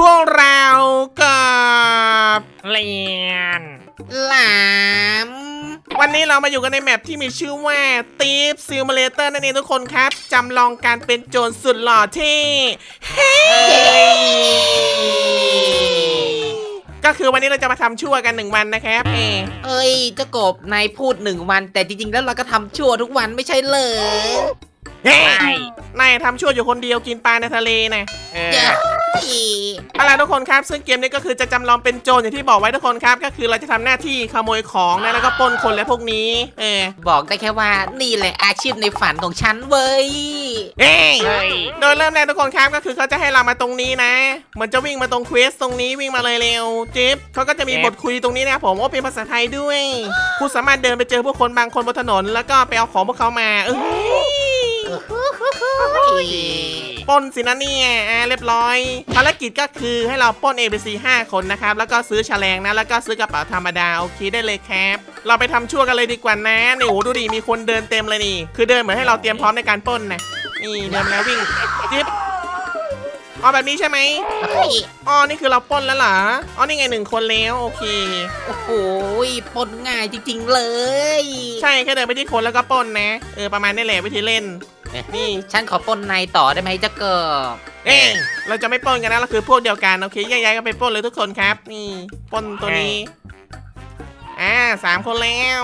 พวกเรากับเลียนหลามวันนี้เรามาอยู่กันในแมปที่มีชื่อว่า Thief Simulator นั่นเองทุกคนครับจำลองการเป็นโจรสุดหล่อที่เฮ้ก็คือวันนี้เราจะมาทำชั่วกันหนึ่งวันนะครับเอเอ้ยเจ้ากบนายพูดหนึ่งวัน แต่จริงๆ แล้วเราก็ทำชั่วทุกวันไม่ใช่เหรอ เฮ้ใช่นายทำชั่วอยู่คนเดียวกินปลาในทะเลนะเอเย้อ เอาล่ะทุกคนครับซึ่งเกมนี้ก็คือจะจำลองเป็นโจรอย่างที่บอกไว้ทุกคนครับ ก็คือเราจะทำหน้าที่ขโมยของนะแล้วก็ปล้นคนและพวกนี้ เออบอกได้แค่ว่านี่แหละอาชีพในฝันของฉันเว้ยเอ้ยเฮ้ยโดยเริ่มแรกทุกคนครับก็คือเขาจะให้เรามาตรงนี้นะเหมือนจะวิ่งมาตรงเควสตรงนี้วิ่งมาเลยเร็วจิ๊บเขาก็จะมีบทคุยตรงนี้นะครับผมโอ้เป็นภาษาไทยด้วยคุณสามารถเดินไปเจอผู้คนบางคนบนถนน แล้วก็ไปเอาของพวกเขามาเอ้ย ปล้นสินะเนี่ยอ่าเรียบร้อย ภารกิจก็คือให้เราปล้น ABC 5 คนนะครับ แล้วก็ซื้อแฉลงนะ แล้วก็ซื้อกระเป๋าธรรมดา โอเคได้เลยครับ เราไปทำชั่วกันเลยดีกว่านะนี่โอ้โหดูดิ มีคนเดินเต็มเลยนี่ คือเดินเหมือนให้เราเตรียมพร้อมในการปล้นนะ นี่เดินมาแล้ววิ่งจิ๊บอ๋อแบบนี้ใช่ไหมเฮ้ยอ๋อ นี่คือเราปล้นแล้วเหรอ อ๋อ นี่ไงหนึ่งคนแล้วโอเค โอ้โหปนง่ายจริง ๆ เลย ใช่แค่เดินไปที่คนแล้วก็ปล้นนะ เออ ประมาณนี้แหละวิธีเล่น นี่ฉันขอปนนายต่อได้ไหมเจ้าเกิบเอ้ยเราจะไม่ปล้นกันนะเราคือพวกเดียวกันโอเคแยกย้ายกันไปปล้นเลยทุกคนครับ นี่ปล้นตัวนี้อ่าสามคนแล้ว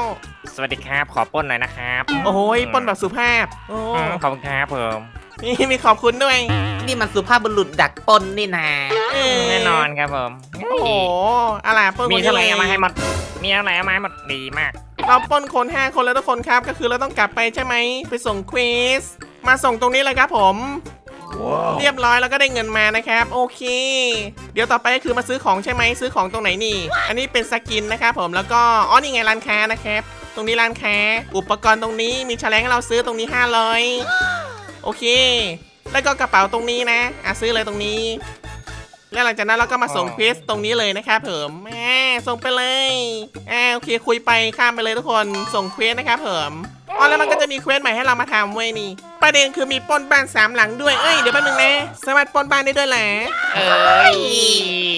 สวัสดีครับ ขอปล้นหน่อยนะครับโอ้โหปล้นแบบสุภาพโอ้อืมขอบคุณครับผมนี่มีขอบคุณด้วย นี่มันสุภาพบุรุษดักปนนี่นาเออแน่นอนครับผมโอ้โหอะไรปล้นมีคนเท่าไหร่นี้เอามาให้เลยหมดมีเท่าไหร่เอามาให้หมดดีมาก เราปล้นคนห้าคนแล้วทุกคนครับ ก็คือเราต้องกลับไปใช่ไหม ไปส่งเควสมาส่งตรงนี้เลยครับผม เรียบร้อยแล้วก็ได้เงินมานะครับ โอเค เดี๋ยวต่อไปก็คือมาซื้อของใช่ไหมซื้อของตรงไหนนี่ อันนี้เป็นสกินนะครับผมแล้วก็อ๋อนี่ไงร้านค้านะครับ ตรงนี้ร้านค้า อุปกรณ์ตรงนี้มีแฉลงให้เราซื้อตรงนี้500โอเค แล้วก็กระเป๋าตรงนี้นะอะซื้อเลยตรงนี้ แล้วหลังจากนั้นเราก็มาส่งอ๋อเควสตรงนี้เลยนะครับผมแม่ส่งไปเลยอ่าโอเคคุยไปข้ามไปเลยทุกคนส่งเควสนะครับผมอ๋อแล้วมันก็จะมีเควสใหม่ให้เรามาทำเว้ยนี่ ประเด็นคือมีปล้นบ้านสามหลังด้วยเอ้ยเดี๋ยวแป๊บนึงนะสามารถปล้นบ้านได้ด้วยแหละเอ้ย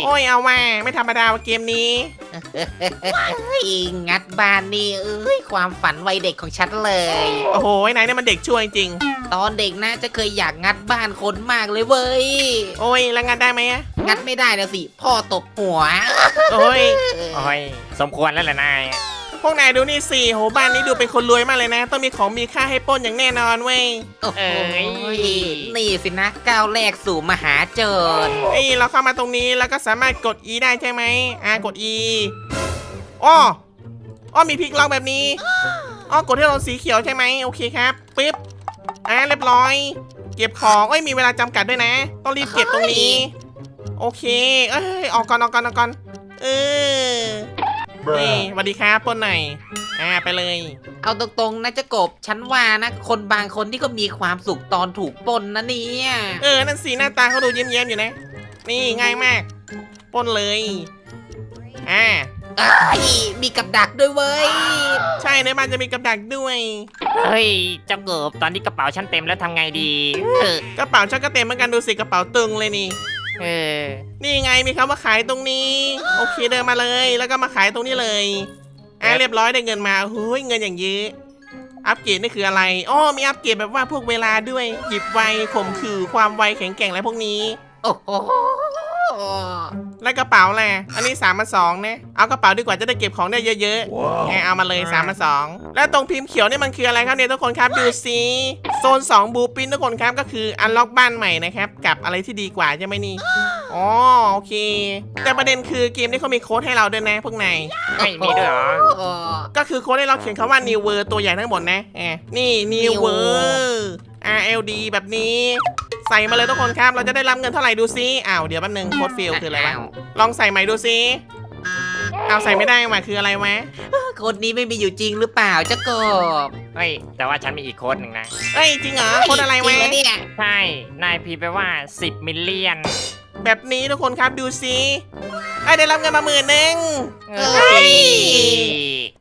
โอ้ยเอาว่าไม่ธรรมดาว่ะเกมนี้เฮ้ยงัดบ้านนี่เอ้ยความฝันวัยเด็กของฉันเลย โอ้โหไอ้นายเนี่ยมันเด็กช่วยจริง ตอนเด็กนะจะเคยอยากงัดบ้านคนมากเลยเว้ย โอ้ยแล้วงานได้ไหมอะงัดไม่ได้นะสิ พ่อตบหัว โอ้ยโอ้ยสมควรแล้วแหละนายพวกนายดูนี่สิโหบ้านนี้ดูเป็นคนรวยมากเลยนะ ต้องมีของมีค่าให้ปล้นอย่างแน่นอนเว้ย โอ้โหเอ้ย นี่สินะก้าวแรกสู่มหาโจรเอ้ยเราเข้ามาตรงนี้แล้วก็สามารถกด E ได้ใช่ไหมอ่ากด E อ้ออ้อมีพลิกล็อกแบบนี้อ้อกดที่เราสีเขียวใช่ไหมโอเคครับปึ๊บ อ่าเรียบร้อย เก็บของเอ้ยมีเวลาจำกัดด้วยนะ ต้องรีบเก็บตรงนี้ โอเค เอ้ยออกก่อนออกก่อนออกก่อนเออนี่สวัสดีครับปล้นหน่อยอ่าไปเลย เอาตรงๆนะเจะกบฉันว่านะ คนบางคนที่ก็มีความสุขตอนถูกปล้นนะเนี่ยเออ นั่นสีหน้าตาเขาดูเย้มๆอยู่นะ นี่ง่ายมากปล้นเลย อ่า เอ้ยมีกับดักด้วยเว้ย ใช่ในบ้านจะมีกับดักด้วย เฮ้ยเจ้าเกิบตอนนี้กระเป๋าฉันเต็มแล้วทำไงดีเออกระเป๋าชักก็เต็มเหมือนกันดูสิกระเป๋าตึงเลยนี่ เออนี่ไงมีคำว่าขายตรงนี้ โอเคเดินมาเลยแล้วก็มาขายตรงนี้เลยอ่าเรียบร้อยได้เงินมาเฮ้ยเงินอย่างเยอะอัปเกรดนี่คืออะไรอ๋อมีอัปเกรดแบบว่าพวกเวลาด้วย หยิบไวข่มขือความไวแข็งแกร่งอะไรพวกนี้ โอ้โห แล้วกระเป๋าแหละอันนี้3ามมาสองนะเอากระเป๋าดีกว่าจะได้เก็บของได้เยอะๆแหมเอามาเลย3ามมาสองแล้วตรงพิมพ์เขียวนี่มันคืออะไรครับเนี่ยทุกคนครับดูสิโซน2บูปินทุกคนครับก็คืออันล็อกบ้านใหม่นะครับกับอะไรที่ดีกว่าใช่ไหมนี่อ๋อโอเค แต่ประเด็นคือเกมนี้เขามีโค้ดให้เราด้วยนะพวกนายไม่มีด้วยเหรอโอ้ก็คือโค้ดให้เราเขียนคำว่า new world ตัวใหญ่ทั้งหมดนะแอบนี่ new New world RLD แบบนี้ ใส่มาเลยทุกคนครับ เราจะได้รับเงินเท่าไหร่ดูซิอ้าวเดี๋ยวแป๊บนึงโค้ดฟิลคืออะไรวะาวลองใส่ใหม่ดูซิเอาใส่ไม่ได้มาคืออะไรวะคนนี้ไม่มีอยู่จริงหรือเปล่าเจ้ากบเฮ้ยแต่ว่าฉันมีอีกโค้ดหนึ่งนะ เอ้ยจริงเหรอโค้ดอะไรจริวะงเหเนี่ย ใช่ นายพีไปว่า 10 มิลเลียนแบบนี้ทุกคนครับดูซิไอ้ยได้รับเงินมาหมื่นหนึ่งเฮ้ย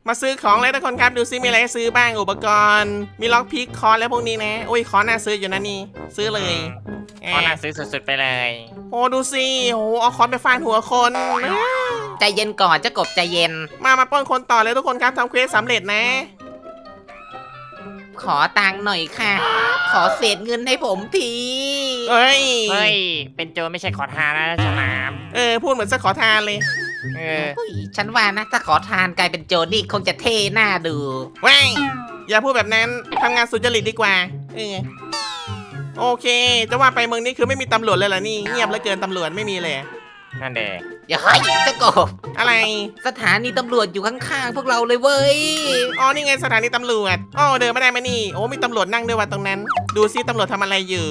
มาซื้อของเลยทุกคนครับดูซิมีอะไรให้ซื้อบ้างอุปกรณ์ มีล็อกพิกคอนและพวกนี้นะโอ้ยคอนน่าซื้ออยู่นะนี่ ซื้อเลยพอน่าซื้อสุดๆไปเลยโอ้ดูสิโอ้เอาคอนไปฟาดหัวคนนะใจเย็นก่อนเจ้ากบใจเย็น มามาปล้นคนต่อเลยทุกคนครับทำเควสสำเร็จนะ ขอตังค์หน่อยค่ะ ขอเศษเงินให้ผมทีเอ้ยเฮ้ย เป็นโจรไม่ใช่ขอทานนะฉลาม เออพูดเหมือนจะขอทานเลย เออเฮ้ยฉันว่านะถ้าขอทานกลายเป็นโจรนี่คงจะเท่หน้าดูว้ายอย่าพูดแบบนั้นทำงานสุจริตดีกว่าเออโอเค จะว่าไปเมืองนี้คือไม่มีตำรวจเลยเหรอนี่เงียบเหลือเกินตำรวจไม่มีเลย นั่นเด็กอย่าให้ยเจ้ากบอะไร สถานีตำรวจอยู่ข้างๆพวกเราเลยเว้ย อ๋อนี่ไงสถานีตำรวจอ๋อเดินไม่ได้ไหมนี่ โอ้มีตำรวจนั่งด้วยว่ะตรงนั้น ดูซิตำรวจทำอะไรอยู่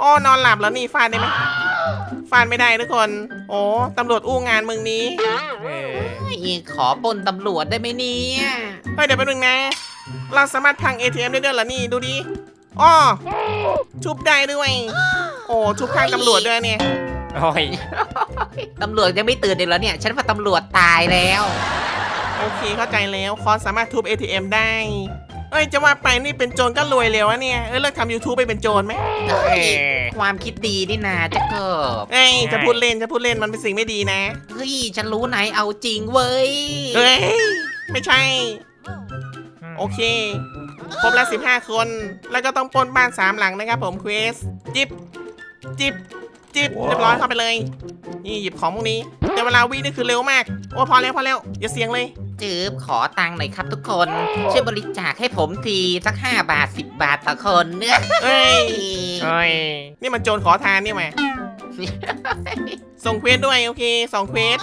อ๋อนอนหลับแล้วนี่ฟาดได้ไหม ฟาดไม่ได้ทุกคน โอ้ตำรวจอู้งานเมืองนี้เออขอปล้นตำรวจได้ไหมเนี่ยเฮ้ยเดี๋ยวแป๊บนึงนะ เราสามารถพัง ATM ได้ด้วยเหรอนี่ดูดิอ๋อชุบได้ด้วย โอ้ชุบข้างตำรวจด้วยเนี่ยโอ้ยตำรวจยังไม่ตื่นเลยเหรอเนี่ย ฉันว่าตำรวจตายแล้ว โอเคเข้าใจแล้วคอนสามารถทุบ ATM ได้เอ้ยจะว่าไปนี่เป็นโจรก็รวยเร็วอะเนี่ย เออเลิกทำ YouTube ไปเป็นโจรไหมเออ ความคิดดีนี่นาเจ้ากบเอ้ยจะพูดเล่นจะพูดเล่นมันเป็นสิ่งไม่ดีนะ เฮ้ยฉันรู้ไหนเอาจริงเว้ยเอ้ย ไม่ใช่ โอเค ครบแล้ว 15 คน แล้วก็ต้องปล้นบ้านสามหลังนะครับผมเควสจิบจิบจิบเรียบร้อยเข้าไปเลย นี่หยิบของพวกนี้แต่เวลาวิ่งนี่คือเร็วมาก โอ้พอแล้วพอแล้วอย่าเสียงเลย จืบขอตังค์หน่อยครับทุกคน ช่วยบริจาคให้ผมทีสัก 5 บาท 10 บาทต่อคนเนื้อเอ้ย โอ้ยนี่มันโจรขอทานนี่มาส่งเควสด้วยโอเคสองเควส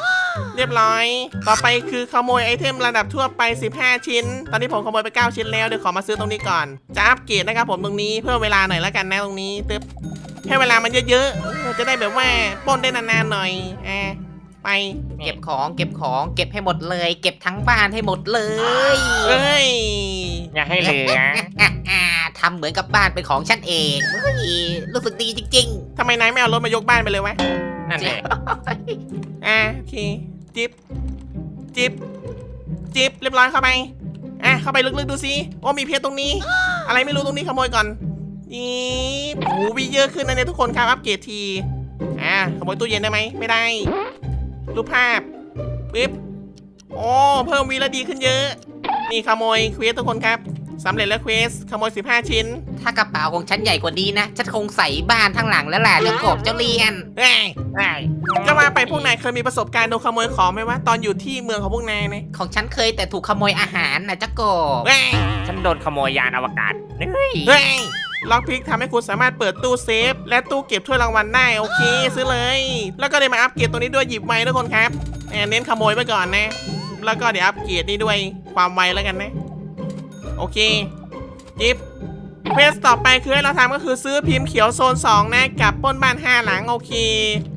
เรียบร้อย ต่อไปคือขโมยไอเทมระดับทั่วไป 15 ชิ้น ตอนนี้ผมขโมยไป 9 ชิ้นแล้วเดี๋ยวขอมาซื้อตรงนี้ก่อน จะอัปเกรดนะครับผมตรงนี้เพิ่มเวลาหน่อยแล้วกันนะตรงนี้ตึ๊บให้เวลามันเยอะๆเออจะได้แบบว่าปล้นได้นานๆหน่อยอ่า ไปเก็บของเก็บของเก็บให้หมดเลย เก็บทั้งบ้านให้หมดเลยเอ้ยอย่าให้เหลือทำเหมือนกับบ้านเป็นของฉันเองเฮ้ยรู้สึกดีจริง ทำไมนายไม่เอารถมายกบ้านไปเลยวะนั่นเด็กๆอ่าโอเคจิบจิบจิบเรียบร้อยเข้าไปอะเข้าไปลึกๆดูสิโอ้มีเพชรตรงนี้ อะไรไม่รู้ตรงนี้ขโมยก่อนนี่โอ้วีเยอะขึ้นนะเนี่ยทุกคนครับอัปเกรดทีอ่าขโมยตู้เย็นได้ไหมไม่ได้ รูปภาพปึ๊บโอ้เพิ่มวีแล้วดีขึ้นเยอะ นี่ขโมยเควสทุกคนครับสำเร็จแล้วเควสขโมย 15 ชิ้น ถ้ากระเป๋าของฉันใหญ่กว่านี้นะ ฉันคงใส่บ้านทั้งหลังแล้วแหละเจ้ากบเจ้าเรียนเอ้ยได้จะว่าไปพวกนายเคยมีประสบการณ์โดนขโมยของไหมวะตอนอยู่ที่เมืองของพวกนายเนี่ยของฉันเคยแต่ถูกขโมยอาหารนะเจ้ากบเฮ้ยฉันโดนขโมยยานอวกาศเฮ้ย เฮ้ย ล็อกพิกทำให้คุณสามารถเปิดตู้เซฟ และตู้เก็บถ้วยรางวัลได้โอเคซื้อเลย แล้วก็ได้มาอัปเกรดตัวนี้ด้วยหยิบไวทุกคนครับแอบเน้นขโมยไว้ก่อนนะ แล้วก็เดี๋ยวอัปเกรดนี่ด้วยความไวแล้วกันนะ โอเคจิบเควสต่อไปคือให้เราทำก็คือซื้อพิมพ์เขียวโซน 2 นะกับปล้นบ้าน 5 หลังโอเค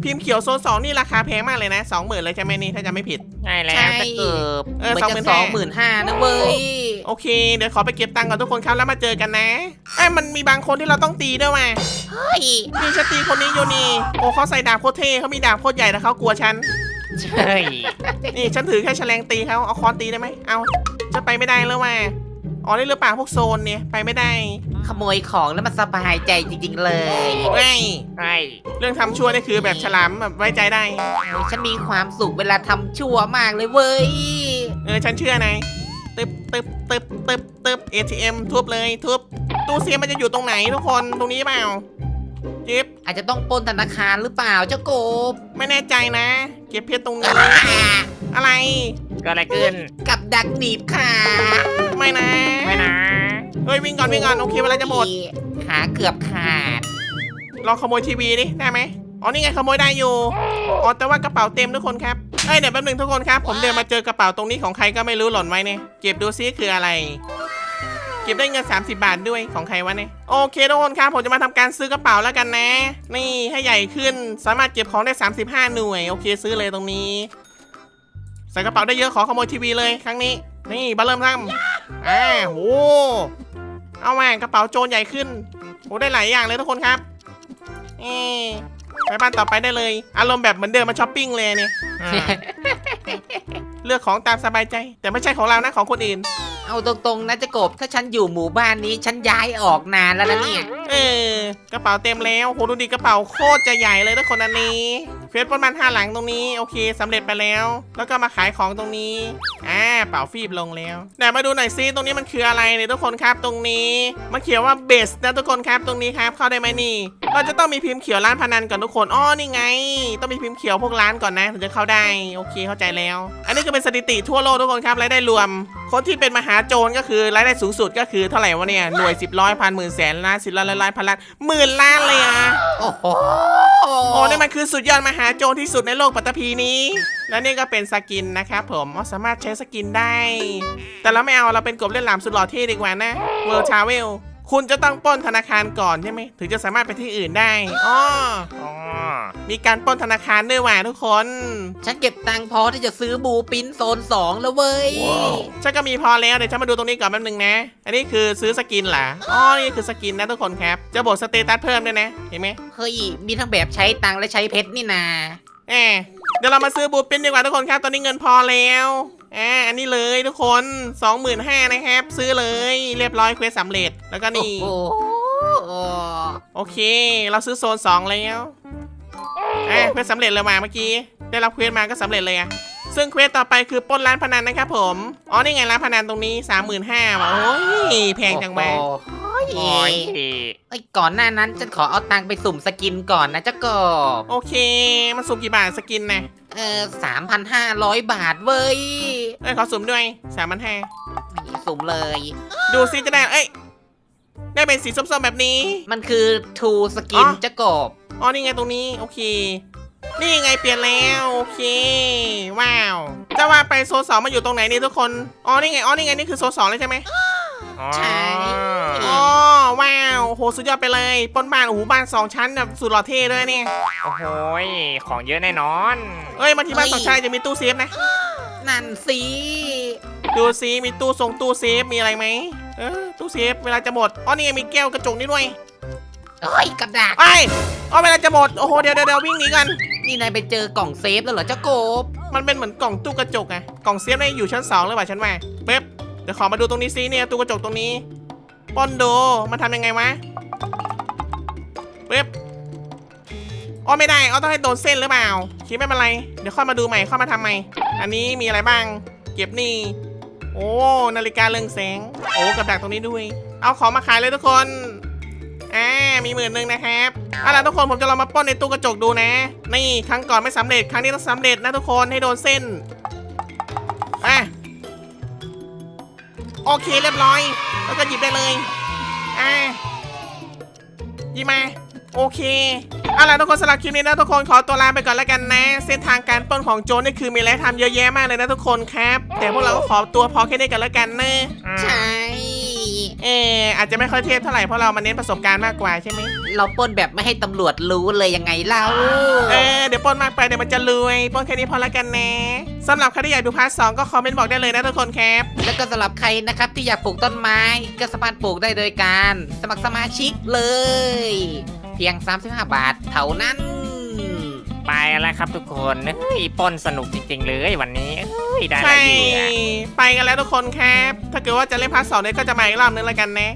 พิมพ์เขียวโซน 2 นี่ราคาแพงมากเลยนะ 20,000 เลยใช่ไหมนี่ ถ้าจะไม่ผิด ใช่แล้วใช่จะเกือบเออเหมือนจะสองหมื่นห้า25,000นะเว้ย โอเค เดี๋ยวขอไปเก็บตังค์ก่อนทุกคนครับแล้วมาเจอกันนะไอ้ยมันมีบางคนที่เราต้องตีด้วยว่ะเฮ้ยนี่ฉันตีคนนี้อยู่นี่โอ้เขาใส่ดาบโคตรเท่เขามีดาบโคตรใหญ่แต่เขากลัวฉันเฮ้ยนี่ฉันถือแค่แฉลงตีเขาเอาค้อนตีได้ไหมเอาจะไปไม่ได้แล้วว่ะอ๋อนี่หรือเปล่าพวกโซนเนี่ยไปไม่ได้ขโมยของแล้วมันสบายใจจริง ๆ เลยเฮ้ยใช่เรื่องทำชั่วนี่คือแบบฉลามแบบไว้ใจได้ ฉันมีความสุขเวลาทำชั่วมากเลยเว้ย เออฉันเชื่อนาย ตึบตึบตึบตึบตึบ ATM ทุบเลยทุบตู้เสียมันจะอยู่ตรงไหนทุกคนตรงนี้เปล่าจิ๊บอาจจะต้องปล้นธนาคารหรือเปล่าเจ้ากบไม่แน่ใจนะ เก็บเพชรตรงนี้อะไรเก็อะไรขึ้นกับดักหนีบขาไม่นะไม่นะเฮ้ยวิ่งก่อนวิ่งก่อนโอเคเวลาจะหมดขาเกือบขาดลองขโมยทีวีดิได้ไหม อ๋อนี่ไงขโมยได้อยู่ อ๋อแต่ว่ากระเป๋าเต็มทุกคนครับเอ้ยเดี๋ยวแป๊บหนึงทุกคนครับ ผมเดินมาเจอกระเป๋าตรงนี้ของใครก็ไม่รู้หล่นไว้เนี่ยเก็บดูซิคืออะไร เก็บได้เงิน 30 บาทด้วยของใครวะเนี่ยโอเคทุกคนครับผมจะมาทำการซื้อกระเป๋าแล้วกันนะ นี่ให้ใหญ่ขึ้นสามารถเก็บของได้ 35 หน่วย โอเคซื้อเลยตรงนี้ ใส่กระเป๋าได้เยอะขอขโมยทีวีเลยครั้งนี้ นี่บัลเริ่มทำอ่าโหเอาแมากระเป๋าโจรใหญ่ขึ้นโหได้หลายอย่างเลยทุกคนครับเอ ไปบ้านต่อไปได้เลย อารมณ์แบบเหมือนเดินมาช้อปปิ้งเลยเนี่ยอืมเลือกของตามสบายใจ แต่ไม่ใช่ของเรานะของคนอื่น เอาตรงๆนะจะกบถ้าฉันอยู่หมู่บ้านนี้ฉันย้ายออกนานแล้วนะเนี่ยเออกระเป๋าเต็มแล้วโหดูดิกระเป๋าโคตรจะใหญ่เลยทุกคนอันนี้ เฟสประมาณห้าหลังตรงนี้โอเคสำเร็จไปแล้ว แล้วก็มาขายของตรงนี้อ่าเป๋าฟีบลงแล้วแต่มาดูหน่อยซิตรงนี้มันคืออะไรเนี่ยทุกคนครับตรงนี้มันเขียนว่าเบสนะทุกคนครับตรงนี้ครับเข้าได้ไหมนี่ เราจะต้องมีพิมพ์เขียวร้านพนันก่อนทุกคนอ้อนี่ไง ต้องมีพิมพ์เขียวพวกร้านก่อนนะถึงจะเข้าได้โอเคเข้าใจแล้ว อันนี้ก็เป็นสถิติทั่วโลกทุกคนครับรายได้รวม คนที่เป็นมหาโจรก็คือรายได้สูงสุดก็คือเท่าไหร่วะเนี่ยหน่วยสิบร้อยพันหมื่นแสนล้านสิบล้านล้านล้านพันล้านหมื่นล้านเลยอะโอ้โหโอ้นี่มันคือสุดยอดมหาโจรที่สุดในโลกปัตตภีนี้ แล้วนี่ก็เป็นสกินนะครับผมอ๋อสามารถใช้สกินได้ แต่เราไม่เอาเราเป็นกบเล่นหลามสุดหล่อเท่ดีกว่านะเวิร์ชาเวลคุณจะต้องปล้นธนาคารก่อนใช่ไหมถึงจะสามารถไปที่อื่นได้อ๋ออ๋อ มีการปล้นธนาคารด้วยว่ะทุกคน ฉันเก็บตังค์พอที่จะซื้อบูปินโซนสองแล้วเว้ย ฉันก็มีพอแล้วเดี๋ยวฉันมาดูตรงนี้ก่อนแป๊บนึงนะ อันนี้คือซื้อสกินเหรอ อ๋อ นี่คือสกินนะทุกคนครับ จะบวกสเตตัสเพิ่มด้วยนะ เห็นไหมเฮ้ย มีทั้งแบบใช้ตังค์และใช้เพชรนี่นาแอบเดี๋ยวเรามาซื้อบูปินดีกว่าทุกคนครับ ตอนนี้เงินพอแล้วอ่าอันนี้เลยทุกคน 25,000นะครับ ซื้อเลย เรียบร้อยเควสสำเร็จ แล้วก็นี่ โอ้โหโอเค เราซื้อโซน 2 แล้ว อ่าเควสสำเร็จเลยมาเมื่อกี้ ได้รับเควสมาก็สำเร็จเลยอะซึ่งเควสต่อไปคือปล้นร้านพนันนะครับผม อ๋อ นี่ไงร้านพนันตรงนี้ 35,000ว่ะโอ้ยแพงจังมาโอ้โหโอ้ยเอ้ยก่อนหน้านั้นฉันขอเอาตังค์ไปสุ่มสกินก่อนนะเจ้ากบโอเค มันสุ่มกี่บาทสกินนะเออสามพันห้าร้อยบาทเว้ยเอ้ยขอสุ่มด้วยสามพันห้านี่สุ่มเลย ดูซิจะได้ เอ้ย ได้เป็นสีส้มๆแบบนี้ มันคือทูสกินอ๋อเจ้ากบอ๋อนี่ไงตรงนี้โอเค นี่ไงเปลี่ยนแล้วโอเค ว้าวจะว่าไปโซนสองมาอยู่ตรงไหนนี่ทุกคนอ๋อนี่ไงอ๋อนี่ไงนี่คือโซนสองเลยใช่ไหมใช่ อ๋อว้าวโหสุดยอดไปเลยปล้นบ้านโอ้โหบ้านสองชั้นแบบสุดหล่อเท่ด้วยเนี่ยโอ้โหยของเยอะแน่นอน เอ้ยมาที่บ้านสองชั้นจะมีตู้เซฟนะ นั่นสิ ดูซิมีตู้ทรงตู้เซฟมีอะไรไหมเออตู้เซฟเวลาจะหมดอ๋อนี่ไงมีแก้วกระจกนี่ด้วยเฮ้ยกับดักไอ้ยอ๋อเวลาจะหมดโอ้โหเดี๋ยวเดี๋ยวเดี๋ยววิ่งหนีกันนี่นายไปเจอกล่องเซฟแล้วเหรอเจ้ากบมันเป็นเหมือนกล่องตู้กระจกอะกล่องเซฟเนี่ยอยู่ชั้นสองเลยว่ะฉันว่าเป๊บเดี๋ยวขอมาดูตรงนี้ซิเนี่ยตู้กระจกตรงนี้ปล้นโดมันทำยังไงวะเป๊บอ๋อไม่ได้อ๋อต้องให้โดนเส้นหรือเปล่าคิดไม่เป็นไรเดี๋ยวค่อยมาดูใหม่ค่อยมาทำใหม่อันนี้มีอะไรบ้าง เก็บนี่ โอ้นาฬิกาเรืองแสง โอ้กับดักตรงนี้ด้วย เอาของมาขายเลยทุกคนอ่ามีหมื่นหนึ่งนะครับเอาล่ะทุกคนผมจะลองมาป้นในตู้กระจกดูนะ นี่ครั้งก่อนไม่สำเร็จครั้งนี้ต้องสำเร็จนะทุกคนให้โดนเส้นอะโอเคเรียบร้อย แล้วก็หยิบได้เลยอะหยิบมา โอเคเอาล่ะทุกคนสำหรับคลิปนี้นะทุกคนขอตัวลาไปก่อนแล้วกันนะ เส้นทางการปล้นของโจรนี่คือมีอะไรให้ทำเยอะแยะมากเลยนะทุกคนครับ แต่พวกเราก็ขอตัวพอแค่นี้กันแล้วกันนะใช่ เอออาจจะไม่ค่อยเทพเท่าไหร่เพราะเรามาเน้นประสบการณ์มากกว่าใช่ไหมเราปล้นแบบไม่ให้ตำรวจรู้เลยยังไงเล่าเออเดี๋ยวปล้นมากไปเดี๋ยวมันจะรวยปล้นแค่นี้พอละกันนะสำหรับใครที่อยากดูพาร์ทสองก็คอมเมนต์บอกได้เลยนะทุกคนครับ แล้วก็สำหรับใครนะครับที่อยากปลูกต้นไม้ ก็สามารถปลูกได้โดยการ สมัครสมาชิกเลยเพียง 35 บาทเท่านั้น ไปแล้วครับทุกคนเฮ้ยปล้นสนุกจริง ๆ เลยวันนี้เฮ้ยได้หลาใช่ยเหยื่อไปกันแล้วทุกคนครับ ถ้าเกิดว่าจะเล่นพาร์ทสองเนี่ยก็จะมาอีกรอบนึงแล้วกันนะ